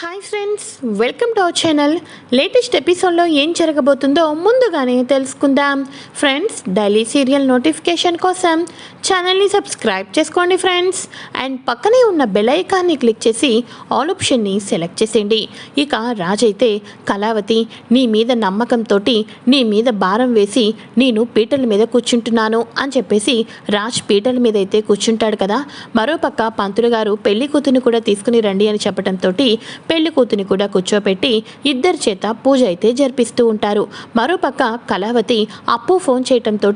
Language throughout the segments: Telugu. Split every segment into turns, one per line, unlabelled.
Hi friends welcome to our channel latest ఎపిసోడ్లో ఏం జరగబోతుందో ముందుగానే తెలుసుకుందాం. ఫ్రెండ్స్ డైలీ సీరియల్ నోటిఫికేషన్ కోసం ఛానల్ని సబ్స్క్రైబ్ చేసుకోండి ఫ్రెండ్స్ అండ్ పక్కనే ఉన్న బెల్ ఐకాన్ని క్లిక్ చేసి ఆల్ ఆప్షన్ని సెలెక్ట్ చేసేయండి. ఇక రాజైతే కళావతి నీ మీద నమ్మకంతో నీ మీద భారం వేసి నేను పీటల మీద కూర్చుంటున్నాను అని చెప్పేసి రాజ్ పీటల మీద అయితే కూర్చుంటాడు కదా. మరోపక్క పంతులు గారు పెళ్ళి కూతుని కూడా తీసుకుని రండి అని చెప్పడంతో పెళ్ళి కూతుని కూడా కూర్చోపెట్టి ఇద్దరి చేత పూజ అయితే జరిపిస్తూ ఉంటారు. మరోపక్క కళావతి అప్పు ఫోన్ చేయటంతో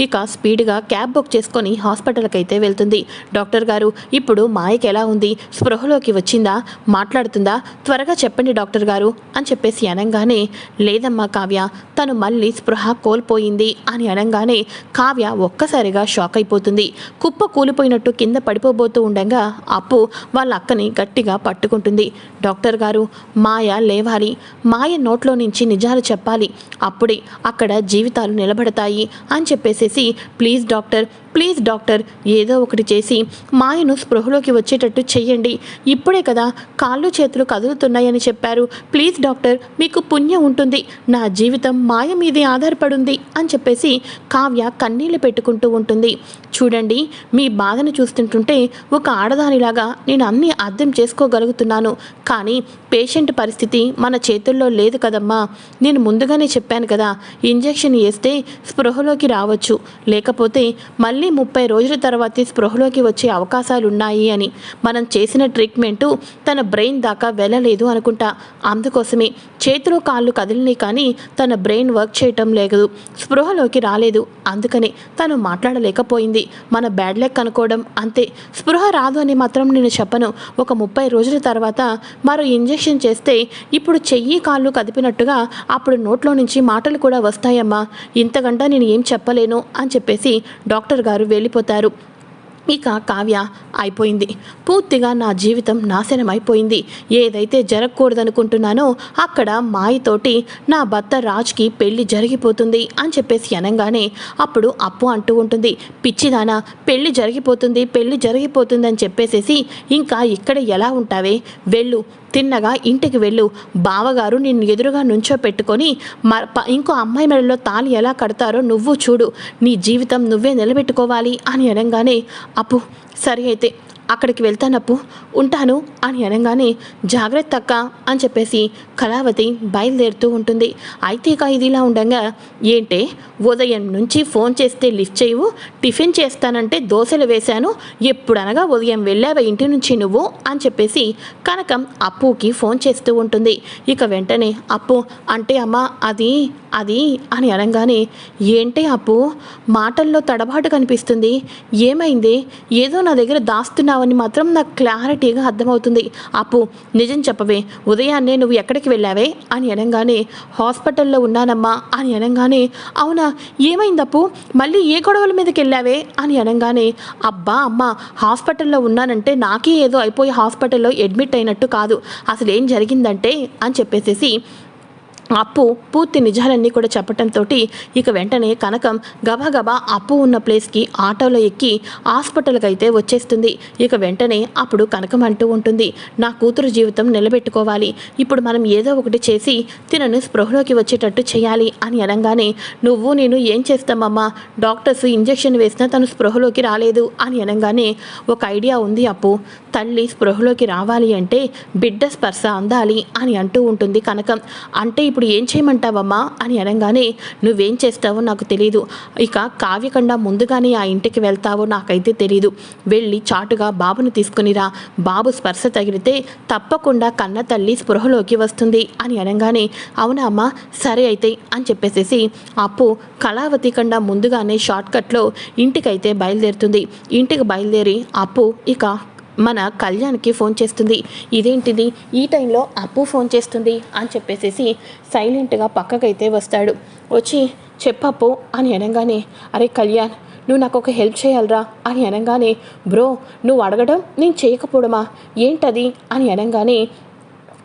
ఇక స్పీడ్గా క్యాబ్ బుక్ చేసుకొని హాస్పిటల్కి అయితే వెళ్తుంది. డాక్టర్ గారు ఇప్పుడు మాయకి ఎలా ఉంది? స్పృహలోకి వచ్చిందా? మాట్లాడుతుందా? త్వరగా చెప్పండి డాక్టర్ గారు అని చెప్పేసి అనగానే లేదమ్మా కావ్య తను మళ్ళీ స్పృహ కోల్పోయింది అని అనగానే కావ్య ఒక్కసారిగా షాక్ అయిపోతుంది. కుప్ప కూలిపోయినట్టు కింద పడిపోబోతూ ఉండగా అప్పు వాళ్ళ అక్కని గట్టిగా పట్టుకుంటుంది. డాక్టర్ డాక్టర్ గారు మాయ లేవాలి. మాయ నోట్లో నుంచి నిజాలు చెప్పాలి. అప్పుడే అక్కడ జీవితాలు నిలబడతాయి అని చెప్పేసేసి ప్లీజ్ డాక్టర్ ప్లీజ్ డాక్టర్ ఏదో ఒకటి చేసి మాయను స్పృహలోకి వచ్చేటట్టు చెయ్యండి. ఇప్పుడే కదా కాళ్ళు చేతులు కదులుతున్నాయని చెప్పారు. ప్లీజ్ డాక్టర్ మీకు పుణ్యం ఉంటుంది. నా జీవితం మాయ మీదే ఆధారపడుంది అని చెప్పేసి కావ్య కన్నీళ్ళు పెట్టుకుంటూ ఉంటుంది. చూడండి మీ బాధను చూస్తుంటుంటే ఒక ఆడదానిలాగా నేను అన్నీ అర్థం చేసుకోగలుగుతున్నాను. కానీ పేషెంట్ పరిస్థితి మన చేతుల్లో లేదు కదమ్మా. నేను ముందుగానే చెప్పాను కదా ఇంజెక్షన్ వేస్తే స్పృహలోకి రావచ్చు. లేకపోతే మళ్ళీ ముప్పై రోజుల తర్వాతే స్పృహలోకి వచ్చే అవకాశాలు ఉన్నాయి అని. మనం చేసిన ట్రీట్మెంటు తన బ్రెయిన్ దాకా వెళ్ళలేదు అనుకుంటా. అందుకోసమే చేతులు కాళ్ళు కదిలినాయి కానీ తన బ్రెయిన్ వర్క్ చేయటం లేదు. స్పృహలోకి రాలేదు. అందుకనే తను మాట్లాడలేకపోయింది. మన బ్యాడ్ లెక్ అనుకోవడం అంతే. స్పృహ రాదు అని మాత్రం నేను చెప్పను. ఒక ముప్పై రోజుల తర్వాత మరో ఇంజెక్షన్ చేస్తే ఇప్పుడు చెయ్యి కాళ్ళు కదిపినట్టుగా అప్పుడు నోట్లో నుంచి మాటలు కూడా వస్తాయమ్మా. ఇంతకంటా నేను ఏం చెప్పలేను అని చెప్పేసి డాక్టర్ గారు వెళ్ళిపోతారు. ఇక కావ్య అయిపోయింది. పూర్తిగా నా జీవితం నాశనం అయిపోయింది. ఏదైతే జరగకూడదనుకుంటున్నానో అక్కడ మాయతోటి నా భర్త రాజ్కి పెళ్ళి జరిగిపోతుంది అని చెప్పేసి అనగానే అప్పుడు అప్పు అంటూ ఉంటుంది. పిచ్చిదానా పెళ్ళి జరిగిపోతుంది పెళ్ళి జరిగిపోతుంది అని చెప్పేసేసి ఇంకా ఇక్కడ ఎలా ఉంటావే? వెళ్ళు తిన్నగా ఇంటికి వెళ్ళు. బావగారు నిన్ను ఎదురుగా నుంచో పెట్టుకొని మ ఇంకో అమ్మాయి మెడలో తాళి ఎలా కడతారో నువ్వు చూడు. నీ జీవితం నువ్వే నిలబెట్టుకోవాలి అని అనగానే అప్పు సరి అయితే అక్కడికి వెళ్తానప్పు. ఉంటాను అని అనగానే జాగ్రత్త అక్క అని చెప్పేసి కళావతి బయలుదేరుతూ ఉంటుంది. అయితే ఇక ఇది ఇలా ఉండగా ఏంటే ఉదయం నుంచి ఫోన్ చేస్తే లిఫ్ట్ చేయవు టిఫిన్ చేస్తానంటే దోశలు వేశాను ఎప్పుడనగా ఉదయం వెళ్ళావా ఇంటి నుంచి నువ్వు? అని చెప్పేసి కనకం అప్పుకి ఫోన్ చేస్తూ ఉంటుంది. ఇక వెంటనే అప్పు అంటే అమ్మ అది అది అని అనగానే ఏంటి అప్పు మాటల్లో తడబాటు కనిపిస్తుంది. ఏమైంది? ఏదో నా దగ్గర దాస్తున్నావని మాత్రం నాకు క్లారిటీగా అర్థమవుతుంది. అప్పు నిజం చెప్పవే. ఉదయాన్నే నువ్వు ఎక్కడికి వెళ్ళావే? అని అనగానే హాస్పిటల్లో ఉన్నానమ్మా అని అనగానే అవునా? ఏమైంది అప్పు మళ్ళీ ఏ గొడవల మీదకి వెళ్ళావే? అని అనగానే అబ్బా అమ్మ హాస్పిటల్లో ఉన్నానంటే నాకే ఏదో అయిపోయి హాస్పిటల్లో అడ్మిట్ అయినట్టు కాదు. అసలు ఏం జరిగిందంటే అని చెప్పేసేసి అప్పు పూర్తి నిజాలన్నీ కూడా చెప్పటంతో ఇక వెంటనే కనకం గబగబా అప్పు ఉన్న ప్లేస్కి ఆటోలో ఎక్కి హాస్పిటల్కి అయితే వచ్చేస్తుంది. ఇక వెంటనే అప్పుడు కనకం అంటూ ఉంటుంది నా కూతురు జీవితం నిలబెట్టుకోవాలి. ఇప్పుడు మనం ఏదో ఒకటి చేసి తినను స్పృహలోకి వచ్చేటట్టు చేయాలి అని అనగానే నువ్వు నేను ఏం చేస్తామమ్మా? డాక్టర్స్ ఇంజెక్షన్ వేసినా తను స్పృహలోకి రాలేదు అని అనగానే ఒక ఐడియా ఉంది అప్పు. తల్లి స్పృహలోకి రావాలి అంటే బిడ్డ స్పర్శ అందాలి అని అంటూ ఉంటుంది కనకం. అంటే ఇప్పుడు ఏం చేయమంటావమ్మా? అని అనగానే నువ్వేం చేస్తావో నాకు తెలియదు ఇక కావ్యకుండా ముందుగానే ఆ ఇంటికి వెళ్తావో నాకైతే తెలియదు వెళ్ళి చాటుగా బాబును తీసుకునిరా బాబు స్పర్శ తగిలితే తప్పకుండా కన్న తల్లి స్పృహలోకి వస్తుంది అని అనగానే అవునా అమ్మా? సరే అయితే అని చెప్పేసేసి అప్పు కళావతి కండా ముందుగానే షార్ట్కట్లో ఇంటికైతే బయలుదేరుతుంది. ఇంటికి బయలుదేరి అప్పు ఇక మన కళ్యాణ్కి ఫోన్ చేస్తుంది. ఇదేంటిది? ఈ టైంలో అప్పు ఫోన్ చేస్తుంది అని చెప్పేసేసి సైలెంట్గా పక్కకైతే వస్తాడు. వచ్చి చెప్పప్పు అని అనగానే అరే కళ్యాణ్ నువ్వు నాకు ఒక హెల్ప్ చేయాలరా అని అనగానే బ్రో నువ్వు అడగడం నేను చేయకపోవడమా? ఏంటది? అని అనగానే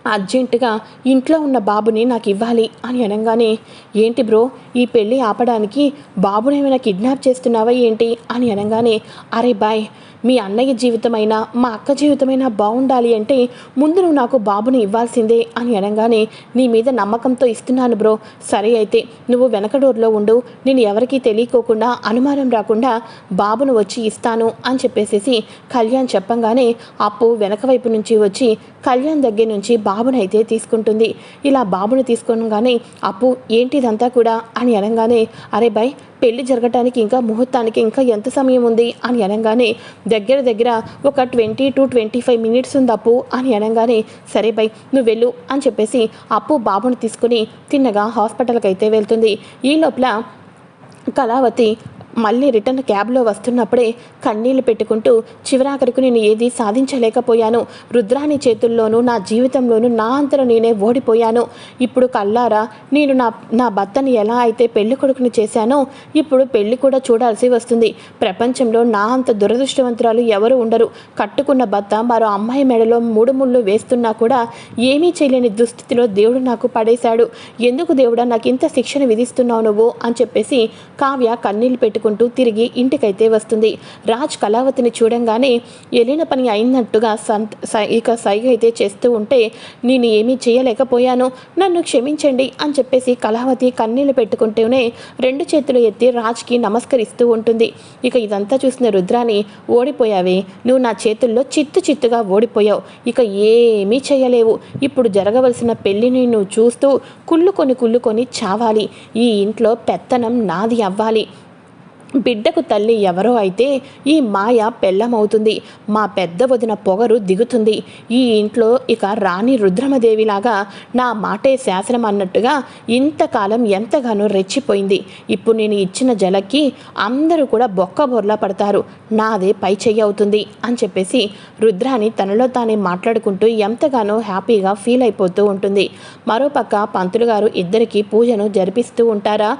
అర్జెంటుగా ఇంట్లో ఉన్న బాబుని నాకు ఇవ్వాలి అని అనగానే ఏంటి బ్రో ఈ పెళ్ళి ఆపడానికి బాబుని ఏమైనా కిడ్నాప్ చేస్తున్నావా ఏంటి? అని అనగానే అరే బాయ్ మీ అన్నయ్య జీవితమైనా మా అక్క జీవితమైనా బాగుండాలి అంటే ముందు నువ్వు నాకు బాబుని ఇవ్వాల్సిందే అని అనగానే నీ మీద నమ్మకంతో ఇస్తున్నాను బ్రో. సరే అయితే నువ్వు వెనక డోర్లో ఉండు. నేను ఎవరికీ తెలియకోకుండా అనుమానం రాకుండా బాబును వచ్చి ఇస్తాను అని చెప్పేసేసి కళ్యాణ్ చెప్పంగానే అప్పు వెనక వైపు నుంచి వచ్చి కళ్యాణ్ దగ్గర నుంచి బాబునైతే తీసుకుంటుంది. ఇలా బాబుని తీసుకోగానే అప్పు ఏంటిదంతా కూడా? అని అనగానే అరే బాయ్ పెళ్ళి జరగటానికి ఇంకా ముహూర్తానికి ఇంకా ఎంత సమయం ఉంది? అని అనగానే దగ్గర దగ్గర ఒక twenty to twenty five minutes ఉంది అప్పు అని అనగానే సరే బై నువ్వు వెళ్ళు అని చెప్పేసి అప్పు బాబుని తీసుకుని తిన్నగా హాస్పిటల్కి అయితే వెళ్తుంది. ఈ లోపల కళావతి మళ్ళీ రిటర్న్ క్యాబ్లో వస్తున్నప్పుడే కన్నీళ్ళు పెట్టుకుంటూ చివరాఖరికి నేను ఏది సాధించలేకపోయాను. రుద్రాని చేతుల్లోనూ నా జీవితంలోనూ నా అంతలో నేనే ఓడిపోయాను. ఇప్పుడు కల్లారా నేను నా నా భర్తని ఎలా అయితే పెళ్ళి కొడుకుని చేశానో ఇప్పుడు పెళ్ళి కూడా చూడాల్సి వస్తుంది. ప్రపంచంలో నా అంత దురదృష్టవంతురాలు ఎవరు ఉండరు. కట్టుకున్న భర్త మరో అమ్మాయి మెడలో మూడు ముళ్ళు వేస్తున్నా కూడా ఏమీ చేయలేని దుస్థితిలో దేవుడు నాకు పడేశాడు. ఎందుకు దేవుడా నాకు ఇంత శిక్షణ విధిస్తున్నావు నువ్వు? అని చెప్పేసి కావ్య కన్నీళ్ళు పెట్టుకుంటూ తిరిగి ఇంటికైతే వస్తుంది. రాజ్ కళావతిని చూడంగానే ఎలిన పని అయినట్టుగా సంత్ సై- ఇక సైగ అయితే చేస్తూ ఉంటే నేను ఏమీ చేయలేకపోయాను. నన్ను క్షమించండి అని చెప్పేసి కళావతి కన్నీళ్ళు పెట్టుకుంటూనే రెండు చేతులు ఎత్తి రాజ్కి నమస్కరిస్తూ ఉంటుంది. ఇక ఇదంతా చూసిన రుద్రాని ఓడిపోయావే. నువ్వు నా చేతుల్లో చిత్తు చిత్తుగా ఓడిపోయావు. ఇక ఏమీ చేయలేవు. ఇప్పుడు జరగవలసిన పెళ్ళిని నువ్వు చూస్తూ కుళ్ళుకొని కుళ్ళుకొని చావాలి. ఈ ఇంట్లో పెత్తనం నాది అవ్వాలి. బిడ్డకు తల్లి ఎవరో అయితే ఈ మాయ పెళ్ళమవుతుంది. మా పెద్ద వదిన పొగరు దిగుతుంది. ఈ ఇంట్లో ఇక రాణి రుద్రమదేవిలాగా నా మాటే శాసనం అన్నట్టుగా ఇంతకాలం ఎంతగానో రెచ్చిపోయింది. ఇప్పుడు నేను ఇచ్చిన జలకి అందరూ కూడా బొక్క బొర్లా పడతారు. నాదే పై చెయ్యి అవుతుంది అని చెప్పేసి రుద్రాని తనలో తానే మాట్లాడుకుంటూ ఎంతగానో హ్యాపీగా ఫీల్ అయిపోతూ ఉంటుంది. మరోపక్క పంతులు గారు ఇద్దరికీ పూజను జరిపిస్తూ ఉంటారా?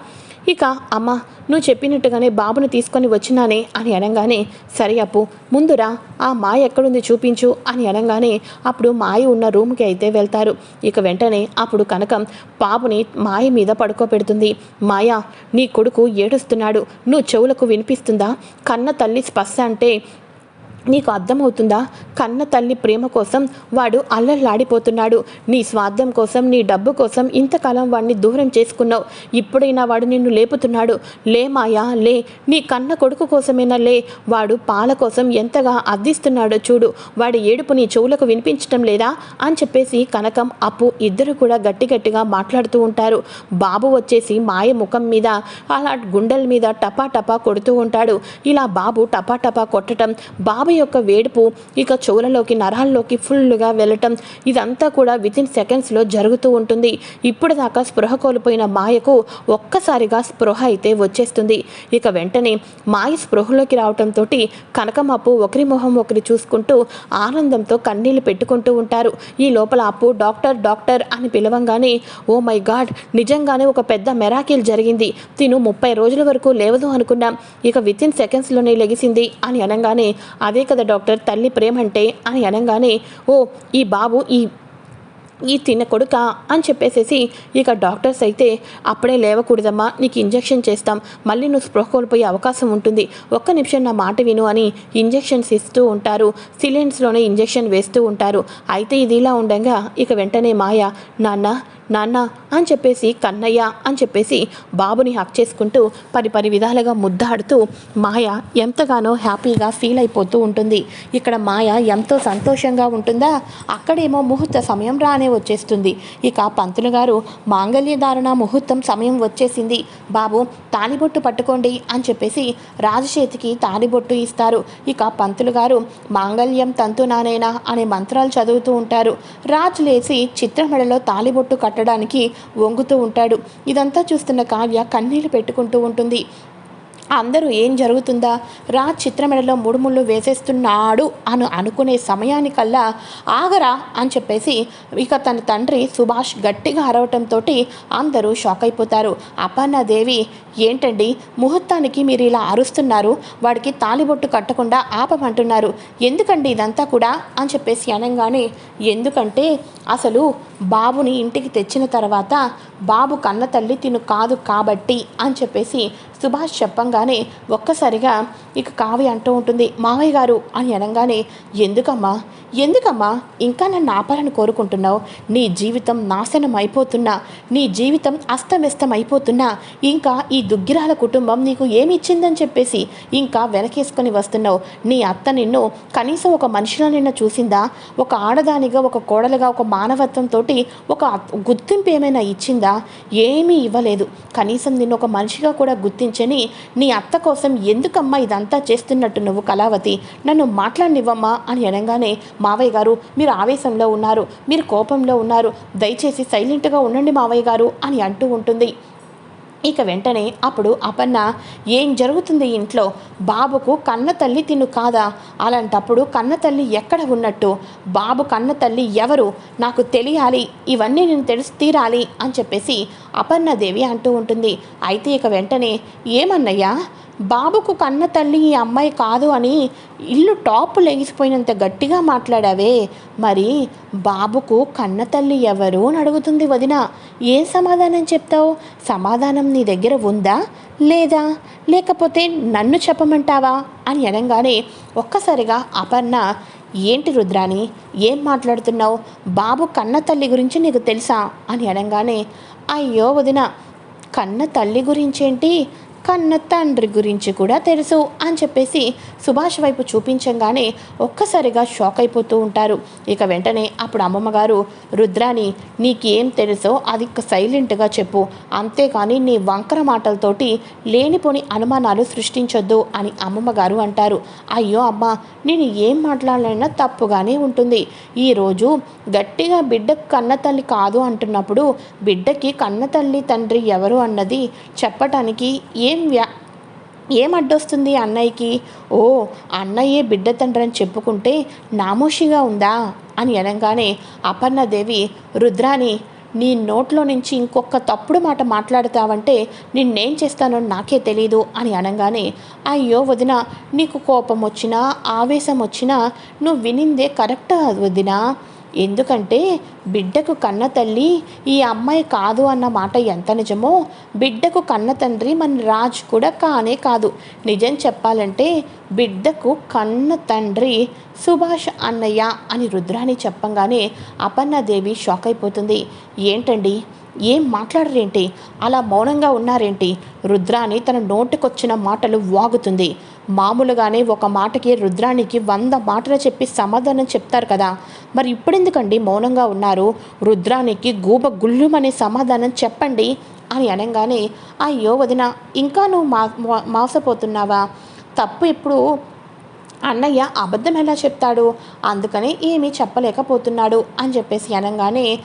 ఇక అమ్మ నువ్వు చెప్పినట్టుగానే బాబుని తీసుకొని వచ్చినానే అని అనగానే సరే అప్పు ముందురా ఆ మాయ ఎక్కడుంది చూపించు అని అనగానే అప్పుడు మాయ ఉన్న రూమ్కి అయితే వెళ్తారు. ఇక వెంటనే అప్పుడు కనకం బాబుని మాయ మీద పడుకోబెడుతుంది. మాయ నీ కొడుకు ఏడుస్తున్నాడు. నువ్వు చెవులకు వినిపిస్తుందా? కన్న తల్లి స్పర్శ అంటే నీకు అర్థమవుతుందా? కన్న తల్లి ప్రేమ కోసం వాడు అల్లల్లాడిపోతున్నాడు నీ స్వార్థం కోసం నీ డబ్బు కోసం ఇంతకాలం వాడిని దూరం చేసుకున్నావు. ఇప్పుడైనా వాడు నిన్ను లేపుతున్నాడు. లే మాయా లే. నీ కన్న కొడుకు కోసమైనా లే? వాడు పాల కోసం ఎంతగా అర్థిస్తున్నాడో చూడు. వాడి ఏడుపు నీ చెవులకు వినిపించటం లేదా? అని చెప్పేసి కనకం అప్పు ఇద్దరు కూడా గట్టి గట్టిగా మాట్లాడుతూ ఉంటారు. బాబు వచ్చేసి మాయ ముఖం మీద అలా గుండెల మీద టపా టపా కొడుతూ ఉంటాడు. ఇలా బాబు టపా టపా కొట్టడం బాబు యొక్క వేడుపు ఇక చెవులలోకి నరాల్లోకి ఫుల్గా వెళ్ళటం. ఇదంతా కూడా వితిన్ సెకండ్స్లో జరుగుతూ ఉంటుంది. ఇప్పుడు దాకా స్పృహ కోల్పోయిన మాయకు ఒక్కసారిగా స్పృహ అయితే వచ్చేస్తుంది. ఇక వెంటనే మాయ స్పృహలోకి రావటంతో కనకమాపు ఒకరి మొహం ఒకరి చూసుకుంటూ ఆనందంతో కన్నీళ్ళు పెట్టుకుంటూ ఉంటారు. ఈ లోపల అప్పు డాక్టర్ డాక్టర్ అని పిలవంగానే ఓ మై గాడ్ నిజంగానే ఒక పెద్ద మెరాకిల్ జరిగింది. తిను ముప్పై రోజుల వరకు లేవదు అనుకున్నాం. ఇక వితిన్ సెకండ్స్లోనే లెగిసింది అని అనగానే అదే కదా డాక్టర్ తల్లి ప్రేమ అంటే అని అనగానే ఓ ఈ బాబు ఈ ఈ తిన్న కొడుక? అని చెప్పేసేసి ఇక డాక్టర్స్ అయితే అప్పుడే లేవకూడదమ్మా నీకు ఇంజెక్షన్ చేస్తాం మళ్ళీ నువ్వు స్పృహ కోల్పోయే అవకాశం ఉంటుంది ఒక్క నిమిషం నా మాట విను అని ఇంజెక్షన్స్ ఇస్తూ ఉంటారు. సిలిండ్స్లోనే ఇంజెక్షన్ వేస్తూ ఉంటారు. అయితే ఇది ఇలా ఉండగా ఇక వెంటనే మాయ నాన్న నాన్న అని చెప్పేసి కన్నయ్య అని చెప్పేసి బాబుని హక్ చేసుకుంటూ పరి పరి విధాలుగా ముద్దాడుతూ మాయ ఎంతగానో హ్యాపీగా ఫీల్ అయిపోతూ ఉంటుంది. ఇక్కడ మాయ ఎంతో సంతోషంగా ఉంటుందా? అక్కడేమో ముహూర్త సమయం రానే వచ్చేస్తుంది. ఇక పంతులు గారు మాంగళ్యధారణ ముహూర్తం సమయం వచ్చేసింది. బాబు తాలిబొట్టు పట్టుకోండి అని చెప్పేసి రాజచేతికి తాలిబొట్టు ఇస్తారు. ఇక పంతులు గారు మాంగళ్యం తంతు నానేనా అనే మంత్రాలు చదువుతూ ఉంటారు. రాజు లేచి చిత్రమెడలో తాలిబొట్టు పట్టడానికి వంగుతూ ఉంటాడు. ఇదంతా చూస్తున్న కావ్య కన్నీళ్ళు పెట్టుకుంటూ ఉంటుంది. అందరూ ఏం జరుగుతుందా? రా చిత్రమెడలో ముడుముళ్ళు వేసేస్తున్నాడు అని అనుకునే సమయానికల్లా ఆగరా అని చెప్పేసి ఇక తన తండ్రి సుభాష్ గట్టిగా అరవటంతో అందరూ షాక్ అయిపోతారు. అపర్ణాదేవి ఏంటండి? ముహూర్తానికి మీరు ఇలా అరుస్తున్నారు. వాడికి తాలిబొట్టు కట్టకుండా ఆపమంటున్నారు. ఎందుకండి ఇదంతా కూడా? అని చెప్పేసి అనగానే ఎందుకంటే అసలు బాబుని ఇంటికి తెచ్చిన తర్వాత బాబు కన్న తల్లి తిను కాదు కాబట్టి అని చెప్పేసి సుభాష్ చెప్పంగానే ఒక్కసారిగా ఇక కావ్య అంటూ ఉంటుంది మావయ్య గారు అని అనగానే ఎందుకమ్మా? ఎందుకమ్మా? ఇంకా నన్ను ఆపాలని కోరుకుంటున్నావు? నీ జీవితం నాశనం అయిపోతున్నా నీ జీవితం అస్తవ్యస్తం అయిపోతున్నా ఇంకా ఈ దుగ్గిరాల కుటుంబం నీకు ఏమి ఇచ్చిందని చెప్పేసి ఇంకా వెనకేసుకొని వస్తున్నావు. నీ అత్త నిన్ను కనీసం ఒక మనిషిలో నిన్న చూసిందా? ఒక ఆడదానిగా ఒక కోడలుగా ఒక మానవత్వంతో ఒక గుర్తింపు ఏమైనా ఇచ్చిందా? ఏమీ ఇవ్వలేదు. కనీసం నిన్ను ఒక మనిషిగా కూడా గుర్తించని నీ అత్త కోసం ఎందుకమ్మా ఇదంతా చేస్తున్నట్టు నువ్వు కళావతి? నన్ను మాట్లాడినివ్వమ్మా అని అనగానే మావయ్య గారు మీరు ఆవేశంలో ఉన్నారు మీరు కోపంలో ఉన్నారు దయచేసి సైలెంట్గా ఉండండి మావయ్య గారు అని అంటూ ఉంటుంది. ఇక వెంటనే అప్పుడు అపన్న ఏం జరుగుతుంది ఇంట్లో? బాబుకు కన్న తల్లి తిను కాదా? అలాంటప్పుడు కన్న తల్లి ఎక్కడ ఉన్నట్టు? బాబు కన్న తల్లి ఎవరు? నాకు తెలియాలి ఇవన్నీ నేను తెలిసి తీరాలి అని చెప్పేసి అపర్ణదేవి అంటూ ఉంటుంది. అయితే ఇక వెంటనే ఏమన్నయ్యా? బాబుకు కన్న తల్లి ఈ అమ్మాయి కాదు అని ఇల్లు టాప్ లెగిసిపోయినంత గట్టిగా మాట్లాడావే. మరి బాబుకు కన్న తల్లి ఎవరు అని అడుగుతుంది వదిన. ఏం సమాధానం చెప్తావు? సమాధానం నీ దగ్గర ఉందా? లేదా? లేకపోతే నన్ను చెప్పమంటావా? అని అనగానే ఒక్కసారిగా అపర్ణ ఏంటి రుద్రాని ఏం మాట్లాడుతున్నావు? బాబు కన్న తల్లి గురించి నీకు తెలుసా? అని అనగానే అయ్యో వదిన కన్న తల్లి గురించేంటి? కన్న తండ్రి గురించి కూడా తెలుసు అని చెప్పేసి సుభాష్ వైపు చూపించంగానే ఒక్కసారిగా షాక్ అయిపోతూ ఉంటారు. ఇక వెంటనే అప్పుడు అమ్మమ్మ గారు రుద్రాని నీకేం తెలుసో అది సైలెంట్గా చెప్పు. అంతేకాని నీ వంకర మాటలతోటి లేనిపోని అనుమానాలు సృష్టించొద్దు అని అమ్మమ్మ గారు అంటారు. అయ్యో అమ్మ నేను ఏం మాట్లాడాలైనా తప్పుగానే ఉంటుంది. ఈరోజు గట్టిగా బిడ్డ కన్న తల్లి కాదు అంటున్నప్పుడు బిడ్డకి కన్న తల్లి తండ్రి ఎవరు అన్నది చెప్పటానికి ఏ వ్యా ఏం అడ్డొస్తుంది అన్నయ్యకి? ఓ అన్నయ్యే బిడ్డ తండ్రి అని చెప్పుకుంటే నామోషిగా ఉందా? అని అనగానే అపర్ణదేవి రుద్రాని నీ నోట్లో నుంచి ఇంకొక తప్పుడు మాట మాట్లాడతావంటే నిన్నేం చేస్తానో నాకే తెలీదు అని అనగానే అయ్యో వదిన నీకు కోపం వచ్చినా ఆవేశం వచ్చినా నువ్వు వినిందే కరెక్ట్ వదినా? ఎందుకంటే బిడ్డకు కన్న తల్లి ఈ అమ్మాయి కాదు అన్న మాట ఎంత నిజమో బిడ్డకు కన్న తండ్రి మన రాజు కూడా కానే కాదు. నిజం చెప్పాలంటే బిడ్డకు కన్న తండ్రి సుభాష్ అన్నయ్య అని రుద్రాని చెప్పంగానే అపర్ణాదేవి షాక్ అయిపోతుంది. ఏంటండి? ఏం మాట్లాడరేంటి? అలా మౌనంగా ఉన్నారేంటి? రుద్రాని తన నోటికొచ్చిన మాటలు వాగుతుంది. మామూలుగానే ఒక మాటకి రుద్రానికి వంద మాటలు చెప్పి సమాధానం చెప్తారు కదా. మరి ఇప్పుడెందుకండి మౌనంగా ఉన్నారు? రుద్రానికి గూబ గుళ్ళుమనే సమాధానం చెప్పండి అని అనగానే అయ్యో వదిన ఇంకా నువ్వు మా మాసపోతున్నావా? తప్పు ఇప్పుడు అన్నయ్య అబద్ధం ఎలా చెప్తాడు? అందుకని ఏమీ చెప్పలేకపోతున్నాడు అని చెప్పేసి అనగానే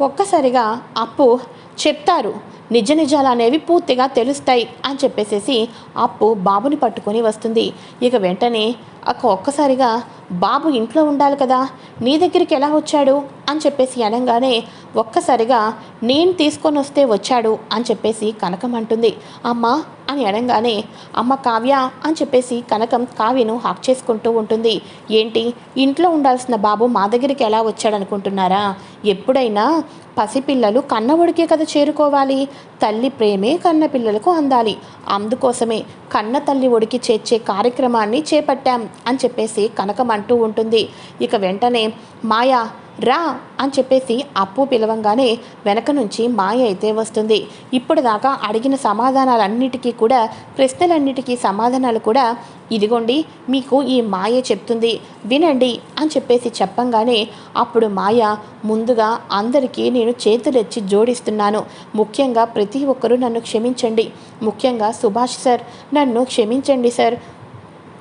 ఒక్కసారిగా అప్పు చెప్తారు. నిజ నిజాలు అనేవి పూర్తిగా తెలుస్తాయి అని చెప్పేసేసి అప్పు బాబుని పట్టుకొని వస్తుంది. ఇక వెంటనే అక్క ఒక్కసారిగా బాబు ఇంట్లో ఉండాలి కదా నీ దగ్గరికి ఎలా వచ్చాడు? అని చెప్పేసి అనగానే ఒక్కసారిగా నేను తీసుకొని వస్తే వచ్చాడు అని చెప్పేసి కనకం అంటుంది. అమ్మ అని అనగానే అమ్మ కావ్య అని చెప్పేసి కనకం కావ్యను హాక్ చేసుకుంటూ ఉంటుంది. ఏంటి? ఇంట్లో ఉండాల్సిన బాబు మా దగ్గరికి ఎలా వచ్చాడనుకుంటున్నారా? ఎప్పుడైనా పసిపిల్లలు కన్నవుడికే కదా చేరుకోవాలి. తల్లి ప్రేమే కన్న పిల్లలకు అందాలి. అందుకోసమే కన్న తల్లి ఒడికి చేర్చే కార్యక్రమాన్ని చేపట్టాం అని చెప్పేసి కనకం అంటూ ఉంటుంది. ఇక వెంటనే మాయా రా అని చెప్పేసి అప్పు పిలవంగానే వెనక నుంచి మాయ అయితే వస్తుంది. ఇప్పుడు దాకా అడిగిన సమాధానాలన్నిటికీ కూడా ప్రశ్నలన్నిటికీ సమాధానాలు కూడా ఇదిగోండి మీకు ఈ మాయ చెప్తుంది వినండి అని చెప్పేసి చెప్పంగానే అప్పుడు మాయ ముందుగా అందరికీ నేను చేతులెచ్చి జోడిస్తున్నాను. ముఖ్యంగా ప్రతి ఒక్కరూ నన్ను క్షమించండి. ముఖ్యంగా సుభాష్ సార్ నన్ను క్షమించండి సార్.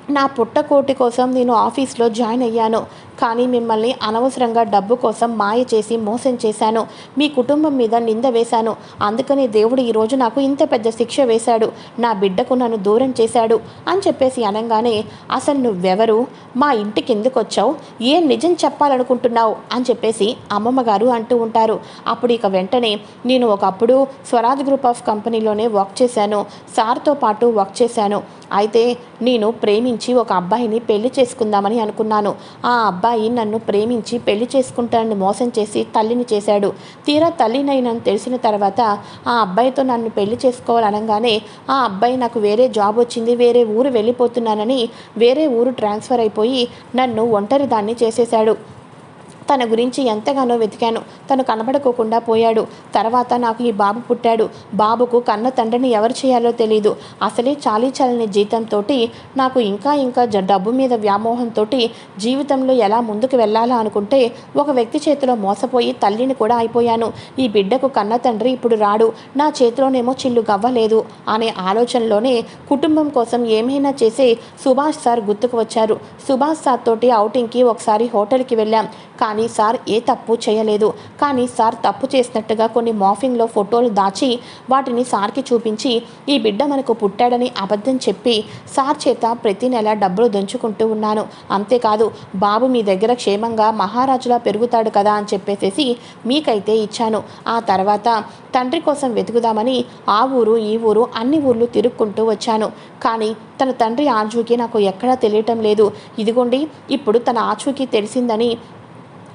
నా పుట్టకోటి కోసం నేను ఆఫీస్లో జాయిన్ అయ్యాను. కానీ మిమ్మల్ని అనవసరంగా డబ్బు కోసం మాయ చేసి మోసం చేశాను. మీ కుటుంబం మీద నింద వేశాను. అందుకని దేవుడు ఈరోజు నాకు ఇంత పెద్ద శిక్ష వేశాడు. నా బిడ్డకు నన్ను దూరం చేశాడు అని చెప్పేసి అనగానే అసలు నువ్వెవరు? మా ఇంటికి ఎందుకు వచ్చావు? ఏం నిజం చెప్పాలనుకుంటున్నావు? అని చెప్పేసి అమ్మమ్మ గారు అంటూ ఉంటారు. అప్పుడు ఇక వెంటనే నేను ఒకప్పుడు స్వరాజ్ గ్రూప్ ఆఫ్ కంపెనీలోనే వర్క్ చేశాను. సార్తో పాటు వర్క్ చేశాను. అయితే నేను ప్రేమించి ఒక అబ్బాయిని పెళ్ళి చేసుకుందామని అనుకున్నాను. ఆ అబ్బాయి అబ్బాయి నన్ను ప్రేమించి పెళ్ళి చేసుకుంటానని మోసం చేసి తల్లిని చేశాడు. తీరా తల్లినైనని తెలిసిన తర్వాత ఆ అబ్బాయితో నన్ను పెళ్ళి చేసుకోవాలనగానే ఆ అబ్బాయి నాకు వేరే జాబ్ వచ్చింది వేరే ఊరు వెళ్ళిపోతున్నానని వేరే ఊరు ట్రాన్స్ఫర్ అయిపోయి నన్ను ఒంటరి దాన్ని చేసేశాడు. తన గురించి ఎంతగానో వెతికాను. తను కనబడుకోకుండా పోయాడు. తర్వాత నాకు ఈ బాబు పుట్టాడు. బాబుకు కన్న తండ్రిని ఎవరు చేయాలో తెలియదు అసలే చాలీ చాలని జీతంతో నాకు ఇంకా ఇంకా జ- డబ్బు మీద వ్యామోహంతో జీవితంలో ఎలా ముందుకు వెళ్ళాలా అనుకుంటే ఒక వ్యక్తి చేతిలో మోసపోయి తల్లిని కూడా అయిపోయాను. ఈ బిడ్డకు కన్న తండ్రి ఇప్పుడు రాడు. నా చేతిలోనేమో చిల్లు గవ్వలేదు అనే ఆలోచనలోనే కుటుంబం కోసం ఏమైనా చేసే సుభాష్ సార్ గుర్తుకు వచ్చారు. సుభాష్ సార్ తోటి అవుటింగ్కి ఒకసారి హోటల్కి వెళ్ళాం. కానీ కానీ సార్ ఏ తప్పు చేయలేదు. కానీ సార్ తప్పు చేసినట్టుగా కొన్ని మాఫింగ్లో ఫోటోలు దాచి వాటిని సార్కి చూపించి ఈ బిడ్డ మనకు పుట్టాడని అబద్ధం చెప్పి సార్ చేత ప్రతి నెల డబ్బులు దంచుకుంటూ ఉన్నాను. అంతేకాదు బాబు మీ దగ్గర క్షేమంగా మహారాజులా పెరుగుతాడు కదా అని చెప్పేసేసి మీకైతే ఇచ్చాను. ఆ తర్వాత తండ్రి కోసం వెతుకుదామని ఆ ఊరు ఈ ఊరు అన్ని ఊర్లు తిరుక్కుంటూ వచ్చాను. కానీ తన తండ్రి ఆచూకీ నాకు ఎక్కడా తెలియటం లేదు. ఇదిగోండి ఇప్పుడు తన ఆచూకీ తెలిసిందని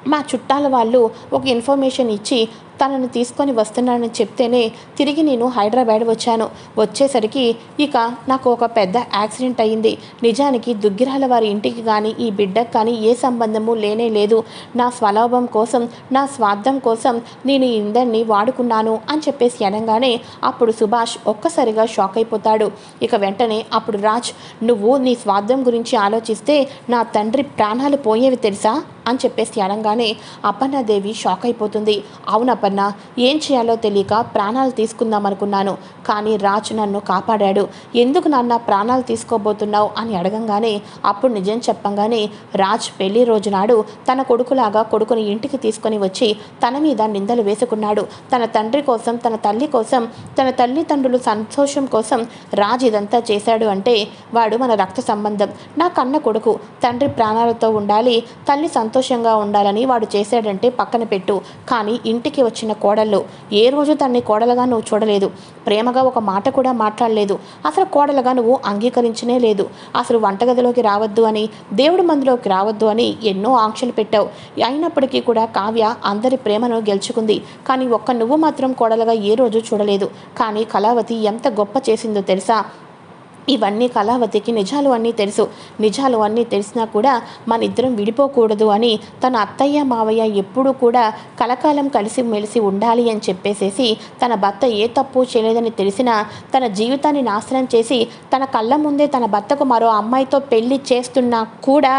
మా చుట్టాల వాళ్ళు ఒక ఇన్ఫర్మేషన్ ఇచ్చి తనను తీసుకొని వస్తున్నానని చెప్తేనే తిరిగి నేను హైదరాబాద్ వచ్చాను. వచ్చేసరికి ఇక నాకు ఒక పెద్ద యాక్సిడెంట్ అయ్యింది. నిజానికి దుగ్గిరాల వారి ఇంటికి కానీ ఈ బిడ్డకు కానీ ఏ సంబంధము లేనే లేదు. నా స్వలాభం కోసం నా స్వార్థం కోసం నేను ఇందరినీ వాడుకున్నాను అని చెప్పేసి అనగానే అప్పుడు సుభాష్ ఒక్కసారిగా షాక్ అయిపోతాడు. ఇక వెంటనే అప్పుడు రాజ్ నువ్వు నీ స్వార్థం గురించి ఆలోచిస్తే నా తండ్రి ప్రాణాలు పోయేవి తెలుసా? అని చెప్పేసి అనగానే అపర్ణాదేవి షాక్ అయిపోతుంది. అవునప్ప కన్నా ఏం చేయాలో తెలియక ప్రాణాలు తీసుకుందాం అనుకున్నాను కానీ రాజ్ నన్ను కాపాడాడు. ఎందుకు నాన్న ప్రాణాలు తీసుకోబోతున్నావు అని అడగంగానే అప్పుడు నిజం చెప్పంగానే రాజ్ పెళ్ళి రోజు నాడు తన కొడుకులాగా కొడుకుని ఇంటికి తీసుకొని వచ్చి తన మీద నిందలు వేసుకున్నాడు. తన తండ్రి కోసం తన తల్లి కోసం తన తల్లిదండ్రులు సంతోషం కోసం రాజ్ ఇదంతా చేశాడు అంటే వాడు మన రక్త సంబంధం. నా కన్న కొడుకు తండ్రి ప్రాణాలతో ఉండాలి తల్లి సంతోషంగా ఉండాలని వాడు చేశాడంటే పక్కన పెట్టు. కానీ ఇంటికి వచ్చిన కోడళ్ళు. ఏ రోజు తన్ని కోడలుగా నువ్వు చూడలేదు. ప్రేమగా ఒక మాట కూడా మాట్లాడలేదు. అసలు కోడలుగా నువ్వు అంగీకరించనే లేదు. అసలు వంటగదిలోకి రావద్దు అని దేవుడి మందిలోకి రావద్దు అని ఎన్నో ఆంక్షలు పెట్టావు. అయినప్పటికీ కూడా కావ్య అందరి ప్రేమను గెలుచుకుంది. కానీ ఒక్క నువ్వు మాత్రం కోడలుగా ఏ రోజు చూడలేదు. కానీ కళావతి ఎంత గొప్ప చేసిందో తెలుసా? ఇవన్నీ కళావతికి నిజాలు అన్నీ తెలుసు. నిజాలు అన్నీ తెలిసినా కూడా మన ఇద్దరం విడిపోకూడదు అని తన అత్తయ్య మావయ్య ఎప్పుడూ కూడా కలకాలం కలిసి మెలిసి ఉండాలి అని చెప్పేసేసి తన భర్త ఏ తప్పు చేయలేదని తెలిసినా తన జీవితాన్ని నాశనం చేసి తన కళ్ళ ముందే తన భర్తకు మరో అమ్మాయితో పెళ్ళి చేస్తున్నా కూడా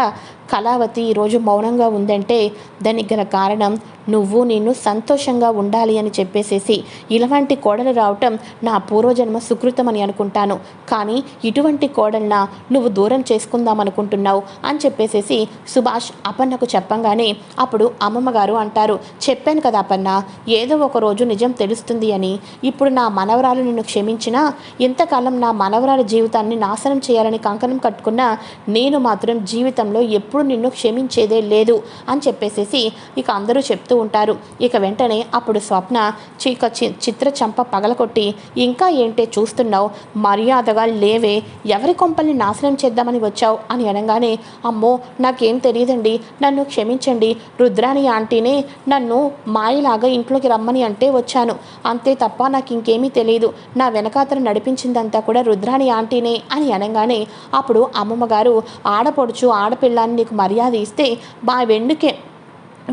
కళావతి ఈరోజు మౌనంగా ఉందంటే దానికి గల కారణం నువ్వు నేను సంతోషంగా ఉండాలి అని చెప్పేసేసి ఇలాంటి కోడలు రావటం నా పూర్వజన్మ సుకృతం అని అనుకుంటాను. కానీ ఇటువంటి కోడల్న నువ్వు దూరం చేసుకుందాం అనుకుంటున్నావు అని చెప్పేసేసి సుభాష్ అపన్నకు చెప్పంగానే అప్పుడు అమ్మమ్మ గారు అంటారు చెప్పాను కదా అపన్న ఏదో ఒక రోజు నిజం తెలుస్తుంది అని. ఇప్పుడు నా మనవరాలు నిన్ను క్షమించినా ఇంతకాలం నా మనవరాల జీవితాన్ని నాశనం చేయాలని కంకణం కట్టుకున్నా నేను మాత్రం జీవితంలో ఎప్పుడు నిన్ను క్షమించేదే లేదు అని చెప్పేసేసి ఇక అందరూ చెప్తూ ఉంటారు. ఇక వెంటనే అప్పుడు స్వప్న చిక చి- చిత్ర చంప పగలకొట్టి ఇంకా ఏంటే చూస్తున్నావు? మర్యాదగా లేవే. ఎవరి కొంపల్ని నాశనం చేద్దామని వచ్చావు? అని అనగానే అమ్మో నాకేం తెలియదండి నన్ను క్షమించండి. రుద్రాని ఆంటీనే నన్ను మాయలాగా ఇంట్లోకి రమ్మని అంటే వచ్చాను. అంతే తప్ప నాకు ఇంకేమీ తెలియదు నా వెనకాతల నడిపించిందంతా కూడా రుద్రాని ఆంటీనే అని అనగానే అప్పుడు అమ్మమ్మగారు ఆడపడుచు ఆడపిల్లని నీకు మర్యాద ఇస్తే మా వెన్నుకే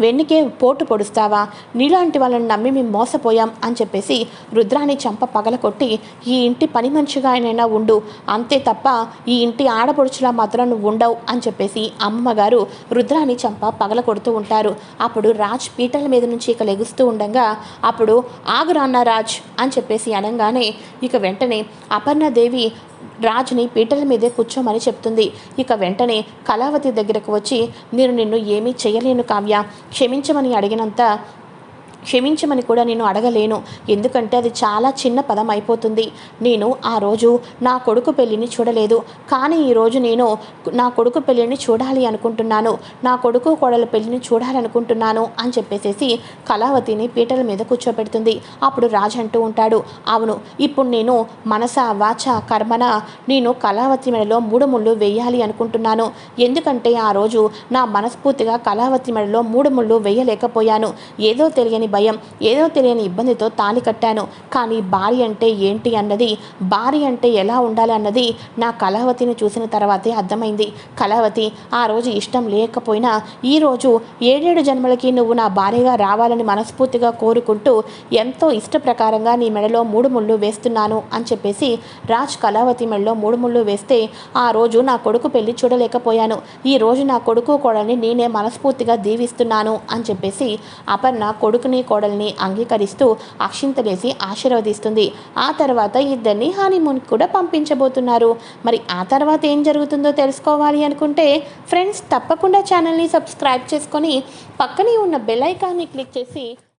వెన్నుకే పోటు పొడుస్తావా? నీలాంటి వాళ్ళని నమ్మి మేము మోసపోయాం అని చెప్పేసి రుద్రాన్ని చంప పగలకొట్టి ఈ ఇంటి పని మనిషిగా ఆయనైనా ఉండు. అంతే తప్ప ఈ ఇంటి ఆడపడుచులా మాత్రం నువ్వు ఉండవు అని చెప్పేసి అమ్మగారు రుద్రాన్ని చంప పగల కొడుతూ ఉంటారు. అప్పుడు రాజ్ పీటల మీద నుంచి ఇక లెగుస్తూ ఉండగా అప్పుడు ఆగురాన్న రాజ్ అని చెప్పేసి అనగానే ఇక వెంటనే అపర్ణదేవి రాజుని పీటల మీదే కూర్చోమని చెప్తుంది. ఇక వెంటనే కళావతి దగ్గరకు వచ్చి నేను నిన్ను ఏమీ చేయలేను కావ్య. క్షమించమని అడిగినంత క్షమించమని కూడా నేను అడగలేను. ఎందుకంటే అది చాలా చిన్న పదం అయిపోతుంది. నేను ఆ రోజు నా కొడుకు పెళ్ళిని చూడలేదు. కానీ ఈరోజు నేను నా కొడుకు పెళ్ళిని చూడాలి అనుకుంటున్నాను. నా కొడుకు కోడల పెళ్ళిని చూడాలనుకుంటున్నాను అని చెప్పేసేసి కళావతిని పీటల మీద కూర్చోబెడుతుంది. అప్పుడు రాజు అంటూ ఉంటాడు అవును ఇప్పుడు నేను మనస వాచ కర్మన నేను కళావతి మెడలో మూడు ముళ్ళు వేయాలి అనుకుంటున్నాను. ఎందుకంటే ఆ రోజు నా మనస్ఫూర్తిగా కళావతి మెడలో మూడు ముళ్ళు వేయలేకపోయాను. ఏదో తెలియని భయం. ఏదో తెలియని ఇబ్బందితో తాళి కట్టాను. కానీ భార్య అంటే ఏంటి అన్నది భార్య అంటే ఎలా ఉండాలి అన్నది నా కళావతిని చూసిన తర్వాతే అర్థమైంది. కళావతి ఆ రోజు ఇష్టం లేకపోయినా ఈరోజు ఏడేడు జన్మలకి నువ్వు నా భార్యగా రావాలని మనస్ఫూర్తిగా కోరుకుంటూ ఎంతో ఇష్ట ప్రకారంగా నీ మెడలో మూడు ముళ్ళు వేస్తున్నాను అని చెప్పేసి రాజ్ కళావతి మెడలో మూడు ముళ్ళు వేస్తే ఆ రోజు నా కొడుకు పెళ్ళి చూడలేకపోయాను. ఈ రోజు నా కొడుకు కోడల్ని నేనే మనస్ఫూర్తిగా దీవిస్తున్నాను అని చెప్పేసి అపర్ణ కొడుకుని కోడల్ని అంగీకరిస్తూ అక్షింతలేసి ఆశీర్వదిస్తుంది. ఆ తర్వాత ఇద్దరిని హనీమూన్ కూడా పంపించబోతున్నారు. మరి ఆ తర్వాత ఏం జరుగుతుందో తెలుసుకోవాలి అనుకుంటే ఫ్రెండ్స్ తప్పకుండా ఛానల్ని సబ్స్క్రైబ్ చేసుకొని పక్కనే ఉన్న బెల్ ఐకాన్ని క్లిక్ చేసి